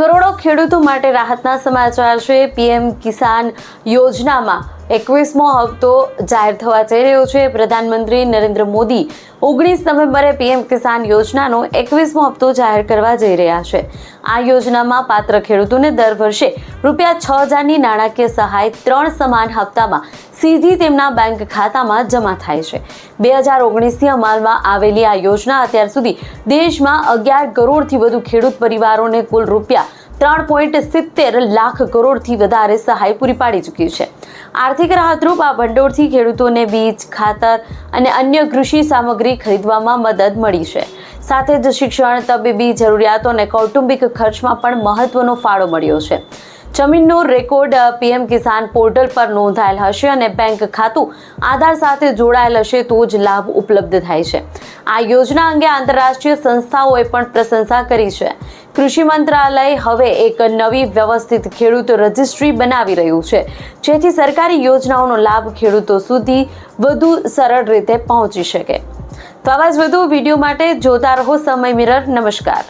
કરોડો ખેડૂતો માટે રાહતના સમાચાર છે. પીએમ કિસાન યોજનામાં એકવીસમો હપ્તો જાહેર થવા જઈ રહ્યો છે. પ્રધાનમંત્રી નરેન્દ્ર મોદી ઓગણીસ નવેમ્બરે પીએમ કિસાન યોજનાનો એકવીસમો હપ્તો જાહેર કરવા જઈ રહ્યા છે. આ યોજનામાં પાત્ર ખેડૂતોને દર વર્ષે રૂપિયા છ હજારની નાણાકીય સહાય ત્રણ સમાન હપ્તામાં સીધી તેમના બેંક ખાતામાં જમા થાય છે. બે હજાર ઓગણીસથી અમલમાં આવેલી આ યોજના અત્યાર સુધી દેશમાં અગિયાર કરોડથી વધુ ખેડૂત પરિવારોને કુલ રૂપિયા ત્રણ પોઈન્ટ સિત્તેર લાખ કરોડથી વધારે સહાય પૂરી પાડી ચૂકી છે. આર્થિક રાહતરૂપ આ ભંડોળથી ખેડૂતોને બીજ ખાતર અને અન્ય કૃષિ સામગ્રી ખરીદવામાં મદદ મળી છે. સાથે જ શિક્ષણ, તબીબી જરૂરિયાતો અને કૌટુંબિક ખર્ચમાં પણ મહત્વનો ફાળો મળ્યો છે. જમીનનો રેકોર્ડ પીએમ કિસાન પોર્ટલ પર નોંધાયેલ હશે અને બેંક ખાતું આધાર સાથે જોડાયેલ હશે તો જ લાભ ઉપલબ્ધ થાય છે. આ યોજના અંગે આંતરરાષ્ટ્રીય સંસ્થાઓએ પણ પ્રશંસા કરી છે. કૃષિ મંત્રાલય હવે એક નવી વ્યવસ્થિત ખેડૂત રજિસ્ટ્રી બનાવી રહ્યું છે, જેથી સરકારી યોજનાઓનો લાભ ખેડૂતો સુધી વધુ સરળ રીતે પહોંચી શકે. તો આવા જ વધુ વીડિયો માટે જોતા રહો સમય મિરર. નમસ્કાર.